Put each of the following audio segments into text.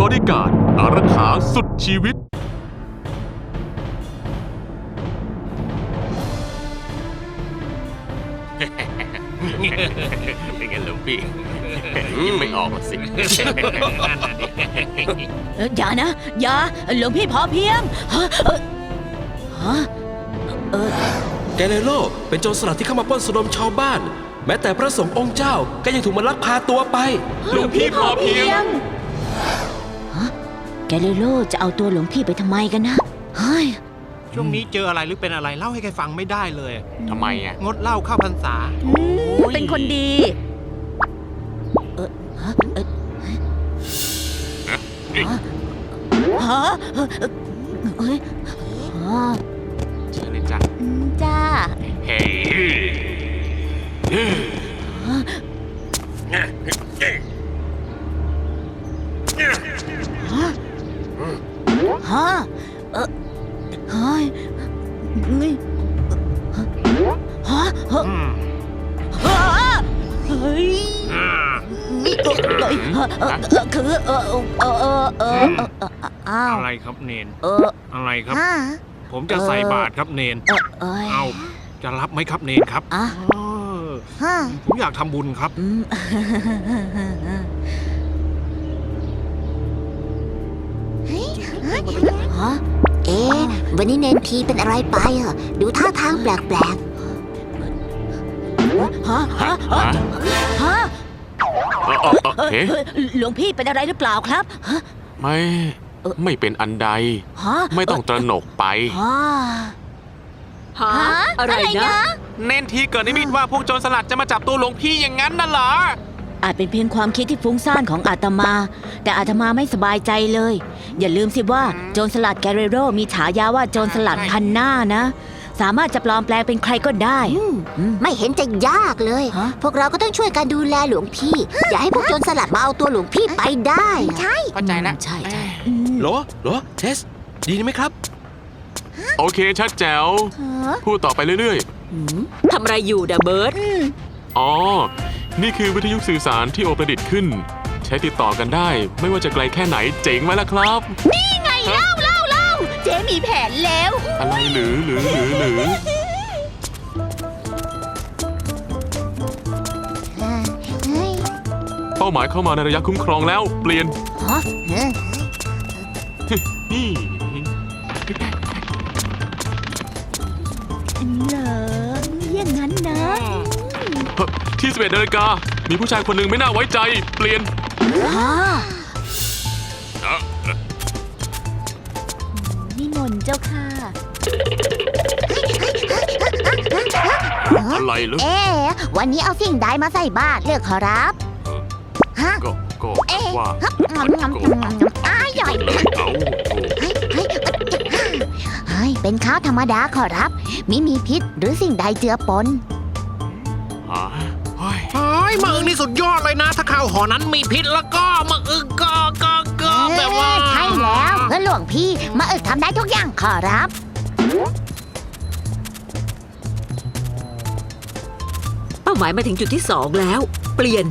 บอดี้การ์ดอารักขาสุดชีวิต เป็นไงหลวงพี่ ยิ้มไม่ออกหรอกสิเอ่ออย่านะ อย่าหลวงพี่พอเพียงฮะเอ่อฮะเออแกเรโลเป็นโจรสลัดที่เข้ามาปล้นสนมชาวบ้าน แม้แต่พระสงฆ์องค์เจ้าก็ยังถูกมันลักพาตัวไป หลวงพี่พอเพียงฮะแกลิโลจะเอาตัวหลวงพี่ไปทำไมกันนะเฮ้ยช่วงนี้เจออะไรหรือเป็นอะไรเล่าให้ใครฟังไม่ได้เลย ทำไมอะ งดเหล้าเข้าพรรษาเป็นคนดี เออฮะเออฮะเอ่อเอ้ยฮะเชิญเลยจ้ะอืมจ้า เฮ้ย คือเออเออเออเออเออเออเอออ้าวอะไรครับเนนเอออะไรครับฮะผมจะใส่บาตรครับเนนเออเอ้ยเอาจะรับไหมครับเนนครับอะเออฮะผมอยากทำบุญครับอืมฮะเอ๊ะวันนี้เนนทีเป็นอะไรไปอะดูท่าทางแปลกฮะฮะฮะฮะ เออเออเออเอ่อเฮ้ยเอ่อหลวงพี่เป็นอะไรหรือเปล่าครับฮะไม่เออไม่เป็นอันใด ฮะไม่ต้องตระหนกไปฮะฮะอะไรนะ เน้นที่เกิดนิมิตว่าพวกโจรสลัดจะมาจับตัวหลวงพี่อย่างนั้นน่ะเหรอ อาจเป็นเพียงความคิดที่ฟุ้งซ่านของอาตมา แต่อาตมาไม่สบายใจเลย อย่าลืมสิว่าโจรสลัดแกเรโรมีฉายาว่าโจรสลัดพันหน้านะ สามารถจะปลอมแปลงเป็นใครก็ได้ๆอืมอืม ไม่เห็นจะยากเลย ฮะ พวกเราก็ต้องช่วยกันดูแลหลวงพี่ อย่าให้พวกโจรสลัดมาเอาตัวหลวงพี่ไปได้ ใช่ เข้าใจแล้วใช่ใช่โหลโหลเทส ดีไหมครับ โอเค ชัดแจ๋ว พูดต่อไปเรื่อย ทำอะไรอยู่เดอะเบิร์ดๆ อ๋อ นี่คือวิทยุสื่อสารที่โอประดิษฐ์ขึ้น ใช้ติดต่อกันได้ ไม่ว่าจะไกลแค่ไหนเจ๋งไหมล่ะครับเล่าเล่า เล่าเจ๊มีแผนแล้ว อะไรหรือหรือหรือหรือเฮ้ยเป้าหมายเข้ามาในระยะคุ้มครองแล้ว เปลี่ยนฮะเฮ้ยนี่ เหรออย่างนั้นนะที่11นาฬิกา มีผู้ชายคนหนึ่งไม่น่าไว้ใจ เปลี่ยนฮะ นิมนต์เจ้าค่ะ อะไรเหรอเอ๊ะวันนี้เอาสิ่งใดมาใส่บาตรเลือกขอรับ ฮะ ก็ก็เอ๊ะว่าฮับงำงำงำงำงำอ้ายใหญ่เลยเอาโอ้เฮ้ยเฮ้ยเฮ้ยเป็นข้าวธรรมดาขอรับ มิมีพิษหรือสิ่งใดเจือปน หาเฮ้ย เฮ้ยมะอึงนี่สุดยอดเลยนะ ถ้าข้าวหอนั้นมีพิษแล้วก็มะอึงก็ก็ก็ แบบว่าเออใช่แล้วเพื่อนหลวงพี่มาอึกทำได้ทุกอย่างขอรับ เป้าหมายมาถึงจุดที่สองแล้ว เปลี่ยน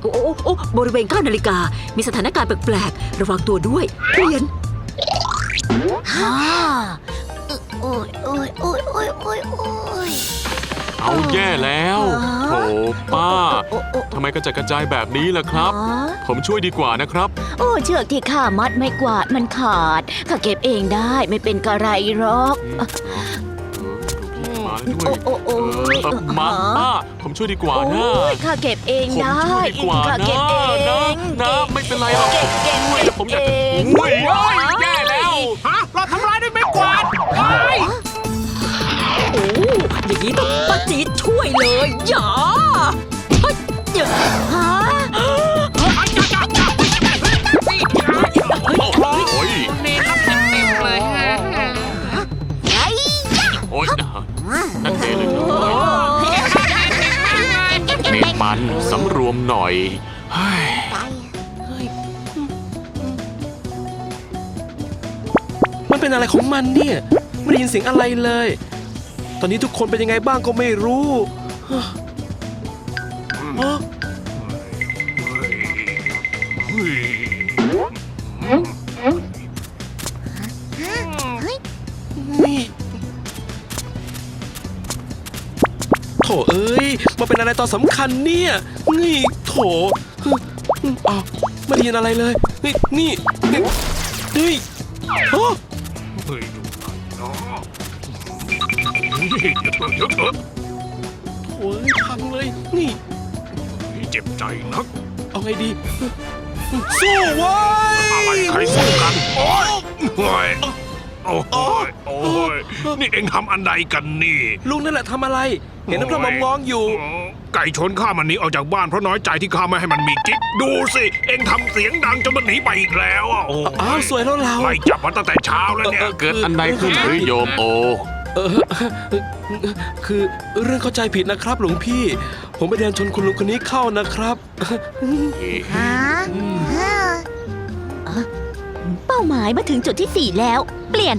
โอ้โอ้โอ้บริเวณก้านาฬิกา มีสถานการณ์แปลกๆ ระวังตัวด้วย เปลี่ยน ฮ่าโอ้ยโอ้ยโอ้ยโอ้ยโอ้ยโอ้ย เอาแย่แล้วโถป้าโอ้โอ้ทำไมกระจัดกระจายแบบนี้ล่ะครับอ๋อผมช่วยดีกว่านะครับ โอ้เชือกที่ข้ามัดไม่กวาดมันขาดข้าเก็บเองได้ไม่เป็นกระไรหรอกมาแล้วด้วยโอ้โอ้โอ้เออเออมาป้าผมช่วยดีกว่าโอ้นะยข้าเก็บเองผมได้ช่วยดีกว่าข้านะเก็บเองนะนะไม่เป็นไรหรอกเก็บเก็บช่วยผมอยากจะเองอุ้ยโอ้ยแย่แล้วฮะเราทำร้ายด้วยไม้กวาดเฮ้ยโอ้อย่าง นี้ ต้องป้าจีดช่วยเลยอย่าเฮ้ยอย่าฮะโอ้ยนี่ครับเต็มๆเลยฮะโอ้ยนั่นเองเลยเมฆมันสำรวมหน่อยเฮ้ยมันเป็นอะไรของมันเนี่ยไม่ได้ยินเสียงอะไรเลย ตอนนี้ทุกคนเป็นยังไงบ้างก็ไม่รู้ฮะฮะนี่โถเอ้ย มาเป็นอะไรตอนสำคัญเนี่ย นี่โถอ้าวไม่ได้ยินอะไรเลย นี่ นี่นี่นี่ฮะโอ้ ยพังเลย นี่ เจ็บใจนัก เอาไงดี สู้ไว้อะไรใครสู้กันโอ้ยโอ้ยโอ้ยโอ้ยนี่เอ็งทำอันใดกันนี่ ลุงนั่นแหละทำอะไร เห็นน้ำพระมามองอยู่โไก่ชนข้ามันหนีออกจากบ้านเพราะน้อยใจที่ข้าไม่ให้มันมีกิ๊กดูสิ เอ็งทำเสียงดังจนมันหนีไปอีกแล้วอะโอ้ยอ้าวสวยแล้วเราไล่จับมันตั้งแต่เช้าแล้วเนี่ยเกิดอันใดขึ้นหรือโยมโอ เออคือเรื่องเข้าใจผิดนะครับ หลวงพี่ ผมไปเดินชนคุณลุงคนนี้เข้านะครับ ฮะเป้าหมายมาถึงจุดที่สี่แล้ว เปลี่ยน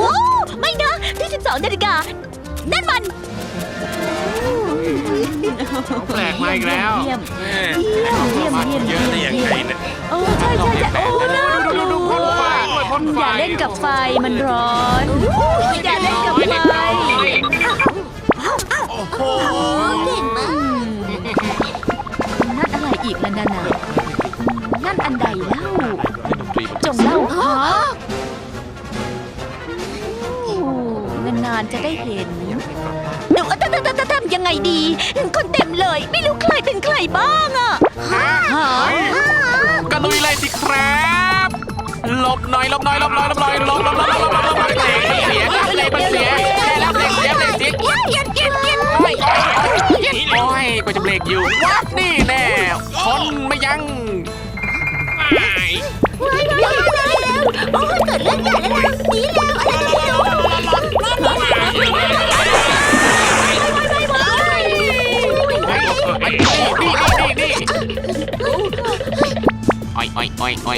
ว้าว ไม่นะ ที่ 12นาฬิกานั่นมัน แปลกมาอีกแล้วเยี่ยมเยี่ยมเยี่ยมเยี่ยมเยอะได้ยังไงเนี่ยโอ้ใช่ใช่ใช่โอ้น่าดูดูดูพ่นไฟด้วยพ่นไฟอย่าเล่นกับไฟมันร้อนอย่าเล่นกับไฟโอ้โหเก่งมากนั่นอะไรอีกล่ะนั่นน่ะนั่นอันใดเล่าจงเล่าฮะโอ้นานๆจะได้เห็น เดี๋ยวทำทำทำทำยังไงดี คนเต็มเลย ไม่รู้ใครเป็นใครบ้างอะฮะก็ลุยเลยสิครับหลบหน่อยหลบหน่อยหลบหน่อยหลบหน่อยหลบหลบหลบหลบหลบหลบหลบเบรกมันเสียครับเบรกมันเสียแย่แล้วเบรกเสียเบรกเสียโอ้ยโอ้ยก็จะเบรกอยู่วับนี่แน่ชนไม่ยั้งว้ายว้ายว้ายแล้วโอ้ยเกิดเรื่องใหญ่แล้วนะหนีแล้วอะไร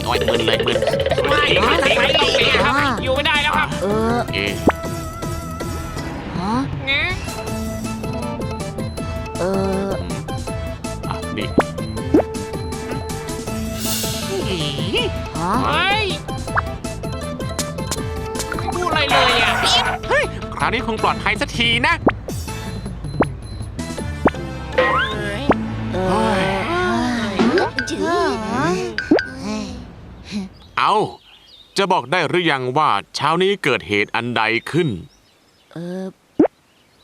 อ้ยอ้อยอ้อยมึนเลยมึนอยู่ไม่ได้แล้วครับเออเอ๊ะฮะเอออะนี่ฮะเฮ้ยพูดอะไรเลยอะเฮ้ยคราวนี้คงปลอดภัยสักทีนะ เอา จะบอกได้หรือยังว่าเช้านี้เกิดเหตุอันใดขึ้น เออ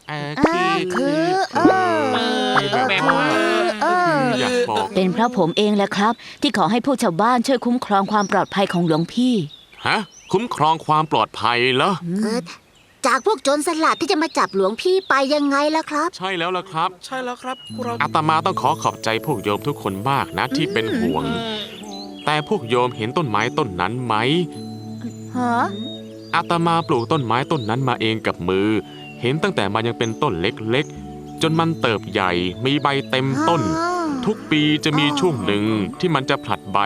เอออ่าคือเออแบบว่าเอออยากบอกเป็นเพราะผมเองแหละครับ ที่ขอให้พวกชาวบ้านช่วยคุ้มครองความปลอดภัยของหลวงพี่ ฮะ คุ้มครองความปลอดภัยเหรอ เกิดจากพวกโจรสลัดที่จะมาจับหลวงพี่ไปยังไงล่ะครับ ใช่แล้วล่ะครับ ใช่แล้วครับพวกเราอาตมาต้องขอขอบใจพวกโยมทุกคนมากนะที่เป็นห่วง แต่พวกโยมเห็นต้นไม้ต้นนั้นไหมฮะอาตมาปลูกต้นไม้ต้นนั้นมาเองกับมือ เห็นตั้งแต่มันยังเป็นต้นเล็กๆ จนมันเติบใหญ่มีใบเต็มต้น ทุกปีจะมีช่วงหนึ่งที่มันจะผลัดใบ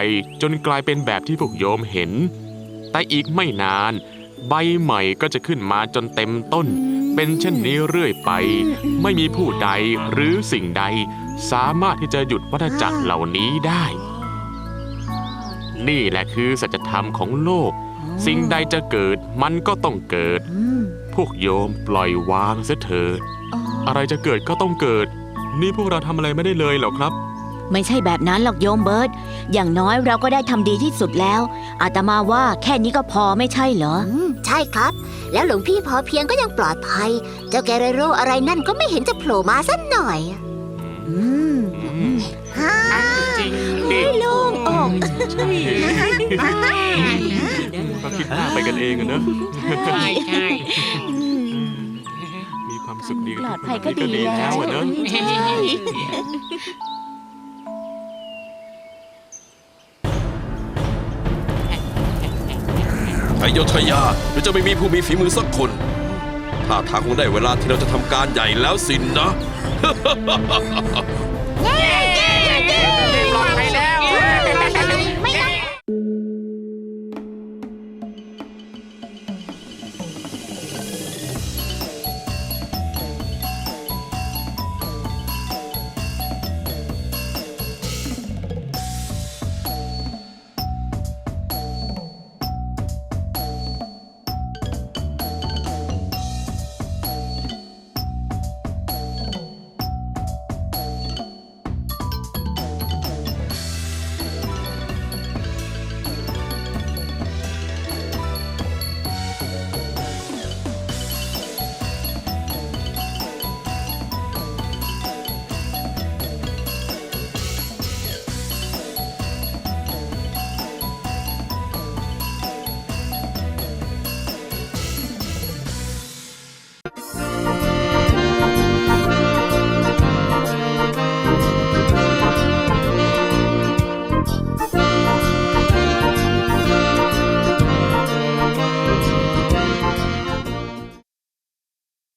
จนกลายเป็นแบบที่พวกโยมเห็น แต่อีกไม่นาน ใบใหม่ก็จะขึ้นมาจนเต็มต้น เป็นเช่นนี้เรื่อยไป ไม่มีผู้ใดหรือสิ่งใด สามารถที่จะหยุดวัฏจักรเหล่านี้ได้ นี่แหละคือสัจธรรมของโลก สิ่งใดจะเกิดมันก็ต้องเกิดอืมพวกโยมปล่อยวางเสียเถิด อะไรจะเกิดก็ต้องเกิด นี่พวกเราทำอะไรไม่ได้เลยเหรอครับ ไม่ใช่แบบนั้นหรอกโยมเบิร์ตอย่างน้อยเราก็ได้ทำดีที่สุดแล้ว อาตมาว่าแค่นี้ก็พอไม่ใช่เหรออืมใช่ครับ แล้วหลวงพี่พอเพียงก็ยังปลอดภัย เจ้าแกเรโรอะไรนั่นก็ไม่เห็นจะโผล่มาสักหน่อย อืมอืมฮ่าจริงดิโล่งอ ก ก็คิดมากไปกันเองอะเนอะใช่ใช่มีความสุขดีปลอดภัยก็ดีแล้แล้ววอะเนอะอโยธยาหรือจะไม่มีผู้มีฝีมือสักคนถ้าทางคงได้เวลาที่เราจะทำการใหญ่แล้วสินนะ